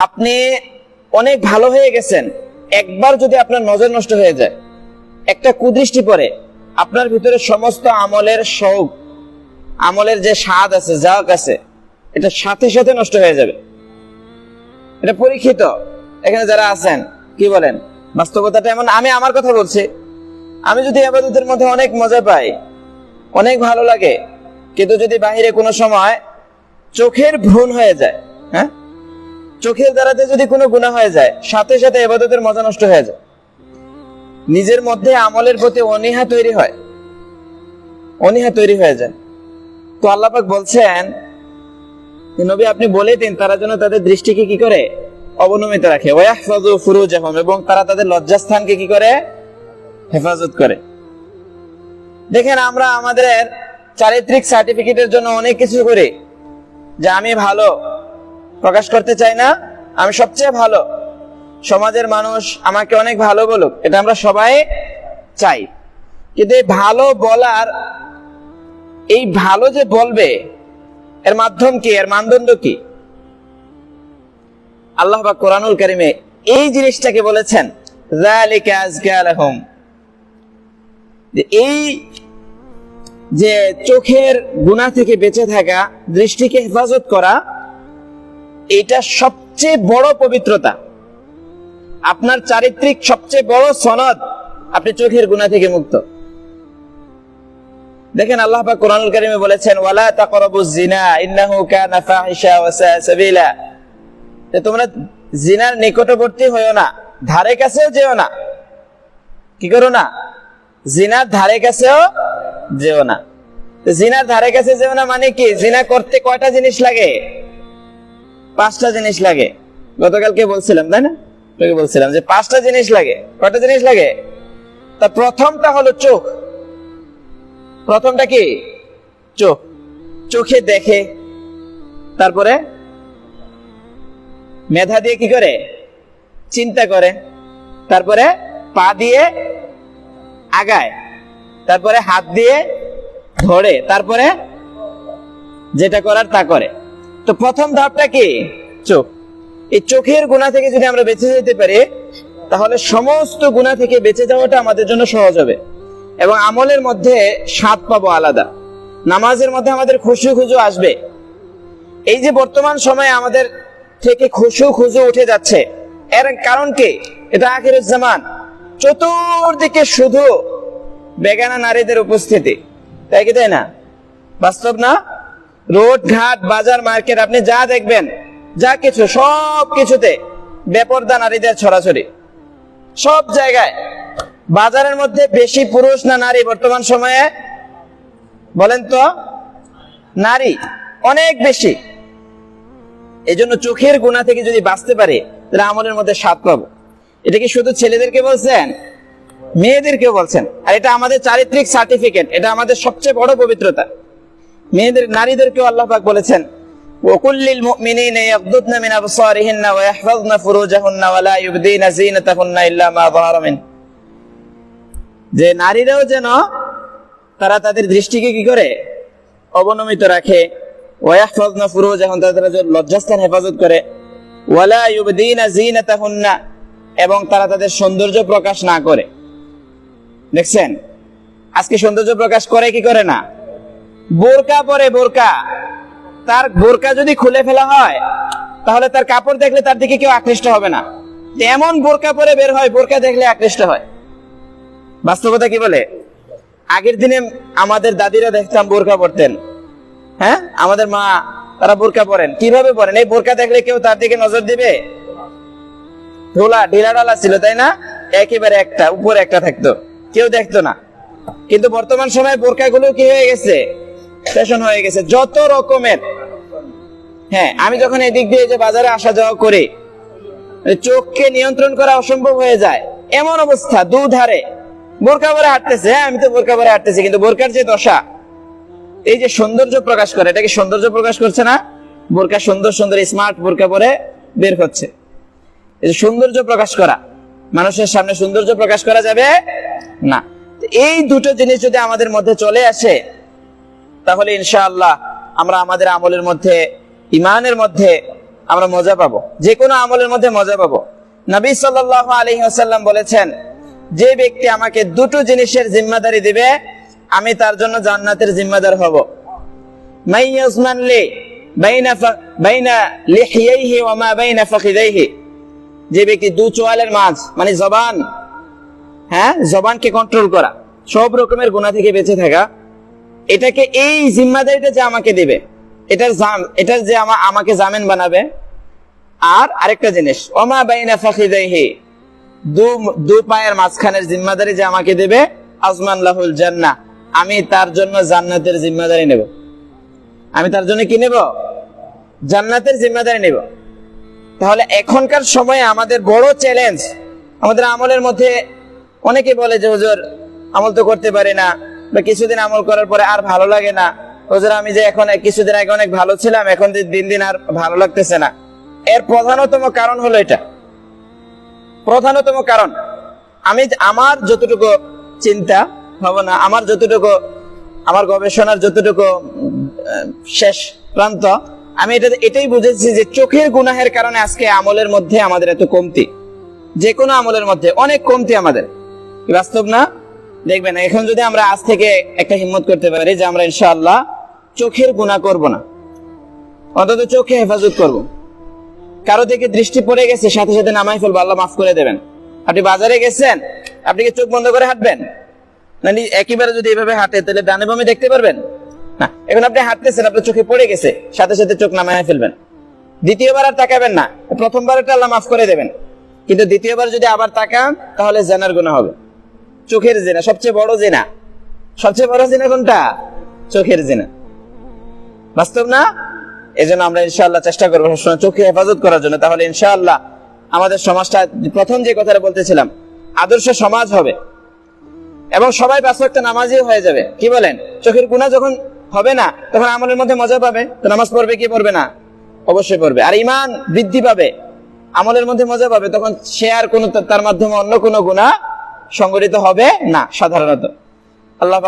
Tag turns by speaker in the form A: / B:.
A: আপনি অনেক ভালো হয়ে গেছেন। একবার যদি আপনার নজর নষ্ট হয়ে যায়, একটা কুদৃষ্টি পরে আপনার ভিতরে সমস্ত আমলের শৌক, আমলের যে স্বাদ আছে জাক আছে, এটা সাথে সাথে নষ্ট হয়ে যাবে। এটা পরীক্ষিত। এখানে যারা আছেন, কি বলেন? বাস্তবতাটা এমন। আমি আমার কথা বলছি। আমি যদি আবাদতের মধ্যে অনেক মজা পাই, অনেক ভালো লাগে, কিন্তু যদি বাহিরে কোনো সময় চোখের ভ্রূণ হয়ে যায় হ্যাঁ? চোখের দ্বারাতে যদি কোনো গুণা হয়ে যায়, সাথে সাথে এবাদতের মজা নষ্ট হয়ে যায়। নিজের মধ্যে আমলের প্রতি অনীহা তৈরি হয়। অনীহা তৈরি হয়ে যায়। তো আল্লাপাক বলছেন নবী আপনি বলে দিন, তারা যেন তাদের দৃষ্টিকে কি করে? অবনমিত রাখে। এবং তারা তাদের লজ্জাস্থানকে কি করে? হেফাজত করে। দেখেন, আমরা আমাদের চারিত্রিক সার্টিফিকেটের জন্য অনেক কিছু করি। যে আমি ভালো প্রকাশ করতে চাই না। আমি সবচেয়ে ভালো। সমাজের মানুষ আমাকে অনেক ভালো বলুক, এটা আমরা সবাই চাই। কিন্তু এই ভালো বলার, এই ভালো যে বলবে, এর মাধ্যম কি, এর মানদণ্ড কি? আল্লাহ বা কোরআনুল কারিমে এই জিনিসটাকে বলেছেন এই যে চোখের গুণা থেকে বেঁচে থাকা, দৃষ্টিকে হেফাজত করা এটা সবচেয়ে বড় পবিত্রতা। আপনার চারিত্রিক সবচেয়ে বড় সনদ আপনি চোখের গুণা থেকে মুক্ত। দেখেন আল্লাহ কারীমে বলেছেন, ওয়ালা জিনা ইন্নাহু কানা ফাহিশা ওয়া সাবিলা যে তোমরা জিনার নিকটবর্তী হইও না, ধারে কাছেও যেও না। কি করো না? জিনার ধারে কাছেও যেও না। জিনার ধারে কাছে যেও না মানে কি? জিনা করতে কয়টা জিনিস লাগে? পাঁচটা জিনিস লাগে। গতকালকে বলছিলাম, তাই না? তোকে বলছিলাম যে পাঁচটা জিনিস লাগে। কয়টা জিনিস লাগে? তা প্রথমটা হলো চোখ। প্রথমটা কি? চোখ। চোখে দেখে। তারপরে মেধা দিয়ে কি করে? চিন্তা করে। তারপরে পা দিয়ে আগায়। তারপরে হাত দিয়ে ধরে। তারপরে যেটা করার তা করে। তো প্রথম ধাপটা কি? চোখ এই চোখের গুণা থেকে যদি আমরা বেঁচে যেতে পারি, তাহলে সমস্ত গুণা থেকে বেঁচে যাওয়াটা আমাদের জন্য সহজ হবে। এবং আমলের মধ্যে স্বাদ পাবো আলাদা। নামাজের মধ্যে আমাদের খুশু খুজু আসবে। এই যে বর্তমান সময়ে আমাদের থেকে খুশু খুজু উঠে যাচ্ছে, এর কারণ কি? এটা আখির জামান। চতুর্দিকে শুধু বেগানা নারীদের উপস্থিতি। তাই কি তাই না? বাস্তব না? রোড ঘাট, বাজার, মার্কেট, আপনি যা দেখবেন যা কিছু, সব কিছুতে বেপরদা নারীদের ছড়াছড়ি। সব জায়গায় বাজারের মধ্যে বেশি পুরুষ না নারী বর্তমান সময়ে? বলেন তো, নারী অনেক বেশি। এই জন্য চোখের গুণা থেকে যদি বাঁচতে পারে, তাহলে আমলের মধ্যে স্বাদ পাবো। এটা কি শুধু ছেলেদেরকে বলছেন? মেয়েদেরকে বলছেন। আর এটা আমাদের চারিত্রিক সার্টিফিকেট এটা আমাদের সবচেয়ে বড় পবিত্রতা। মেয়েদের, নারীদেরকেও আল্লাহ বলেছেন وقل للمؤمنين يغضضن من أبصارهن ويحفظن فروجهن ولا يبدين زينتهن إلا ما ظهر منه যে নারীরাও যেন তারা তাদের দৃষ্টিকে কি করে অবনমিত রাখে ওয়াহফাজনা ফুরুজাহুন তারা যে লজ্জাস্থান হেফাজত করে ওয়ালা ইউবদিনা জিনাতাহুন্না এবং তারা তাদের সৌন্দর্য প্রকাশ না করে দেখছেন আজকে সৌন্দর্য প্রকাশ করে কি করে না বোরকা পরে বোরকা তার বোরকা যদি খুলে ফেলা হয়, তাহলে তার কাপড় দেখলে তার দিকে কেউ আকৃষ্ট হবে না। এমন বোরকা পরে বের হয়, বোরকা দেখলে আকৃষ্ট হয়। বাস্তবতা কি বলে? আগের দিনে আমাদের দাদিরা দেখতাম বোরকা পরতেন। হ্যাঁ? আমাদের মা, তারা বোরকা পরেন। কীভাবে পরেন? এই বোরকা দেখলে কেউ তার দিকে নজর দিবে? ঢোলা, ঢিলা ডালা ছিল, তাই না? একেবারে একটা, উপরে একটা থাকতো। কেউ দেখতো না। কিন্তু বর্তমান সময়ে বোরকাগুলো কি হয়ে গেছে? ফ্যাশন হয়ে গেছে। যত রকমের। হ্যাঁ আমি যখন এদিক দিয়ে যে বাজারে আসা যাওয়া করি, চোখকে নিয়ন্ত্রণ করা অসম্ভব হয়ে যায়। এমন অবস্থা, দুধারে। বোরকা পরে হাঁটতেছে হ্যাঁ আমি তো বোরকা পরে হাঁটতেছি, কিন্তু বোরকার যে দশা, এই যে সৌন্দর্য প্রকাশ করে, এটা কি সৌন্দর্য প্রকাশ করছে না? বোরকা সুন্দর সুন্দর স্মার্ট বোরকা পরে বের হচ্ছে। এই যে সৌন্দর্য প্রকাশ করা, মানুষের সামনে সৌন্দর্য প্রকাশ করা যাবে না। এই দুটো জিনিস যদি আমাদের মধ্যে চলে আসে, তাহলে ইনশাআল্লাহ আমরা আমাদের আমলের মধ্যে ইমানের মধ্যে আমরা মজা পাবো। যে কোনো আমলের মধ্যে মজা পাবো। নবী সাল্লাহ আলহি আসাল্লাম বলেছেন, যে ব্যক্তি আমাকে দুটো জিনিসের জিম্মাদারি দিবে, আমি তার জন্য জান্নাতের জিম্মাদার হব। যে ব্যক্তি দু চোয়ালের মাঝ মানে জবান হ্যাঁ জবানকে কন্ট্রোল করা, সব রকমের গুণা থেকে বেঁচে থাকা, এটাকে এই জিম্মাদারিটা যে আমাকে দিবে। এটার জাম, এটার যে আমা- আমাকে জামিন বানাবে। আর আরেকটা জিনিস, ওমা বাইনা ফাখিদাইহি, দু দু পায়ের মাঝখানের জিম্মাদারি যে আমাকে দেবে, আজমান লাহুল জান্নাহ। আমি তার জন্য জান্নাতের জিম্মাদারি নেব। আমি তার জন্য কি নেব? জান্নাতের জিম্মাদারি নেব। তাহলে এখনকার সময়ে আমাদের বড় চ্যালেঞ্জ আমাদের আমলের মধ্যে অনেকে বলে যে, হুজুর, আমল তো করতে পারি না বা কিছুদিন আমল করার পরে আর ভালো লাগে না। হুজুর, আমি যে এখন কিছুদিন আগে অনেক ভালো ছিলাম, এখন যে দিন দিন আর ভালো লাগতেছে না। এর প্রধানতম কারণ হলো এটা। প্রধানতম কারণ, আমি আমার যতটুকু চিন্তা ভাবনা, আমার যতটুকু, আমার গবেষণার যতটুকু শেষ প্রান্ত, আমি এটা, এটাই বুঝেছি যে চোখের গুনাহের কারণে আজকে আমলের মধ্যে আমাদের এত কমতি। যে কোনো আমলের মধ্যে অনেক কমতি আমাদের। বাস্তব না? দেখবেন, এখন যদি আমরা আজ থেকে একটা হিম্মত করতে পারি যে আমরা ইনশাআল্লাহ চোখের গুনাহ করব না। অন্তত চোখে হেফাজত করব। কারও থেকে দৃষ্টি পড়ে গেছে, সাথে সাথে নামাই ফেলব, আল্লাহ মাফ করে দেবেন। আপনি বাজারে গেছেন, আপনি কি চোখ বন্ধ করে হাঁটবেন? না একইবারে যদি এভাবে হাঁটে, তাহলে ডানে বামে দেখতে পারবেন? না, এখন আপনি হাঁটতেছেন, আপনার চোখে পড়ে গেছে, সাথে সাথে চোখ নামায় ফেলবেন। দ্বিতীয়বার আর তাকাবেন না প্রথমবারটা আল্লাহ মাফ করে দেবেন। কিন্তু দ্বিতীয়বার যদি আবার তাকান, তাহলে জেনার গুণা হবে। চোখের জেনা, সবচেয়ে বড় জেনা। সবচেয়ে বড় জেনা কোনটা? চোখের জেনা। বাস্তব না? এই জন্য আমরা ইনশাআল্লাহ চেষ্টা করব সবসময় চোখে হেফাজত করার জন্য। তাহলে ইনশাআল্লাহ আমাদের সমাজটা, প্রথম যে কথাটা বলতেছিলাম, আদর্শ সমাজ হবে। এবং সবাই পাঁচ একটা নামাজি হয়ে যাবে। কি বলেন? চোখের গুণা যখন হবে না, তখন আমলের মধ্যে মজা পাবে। তো নামাজ পড়বে কি পড়বে না? অবশ্যই পড়বে। আর ইমান বৃদ্ধি পাবে। আমলের মধ্যে মজা পাবে। তখন সে আর কোনো, তার মাধ্যমে অন্য কোনো গুণা সংগঠিত হবে না, সাধারণত। আল্লাহ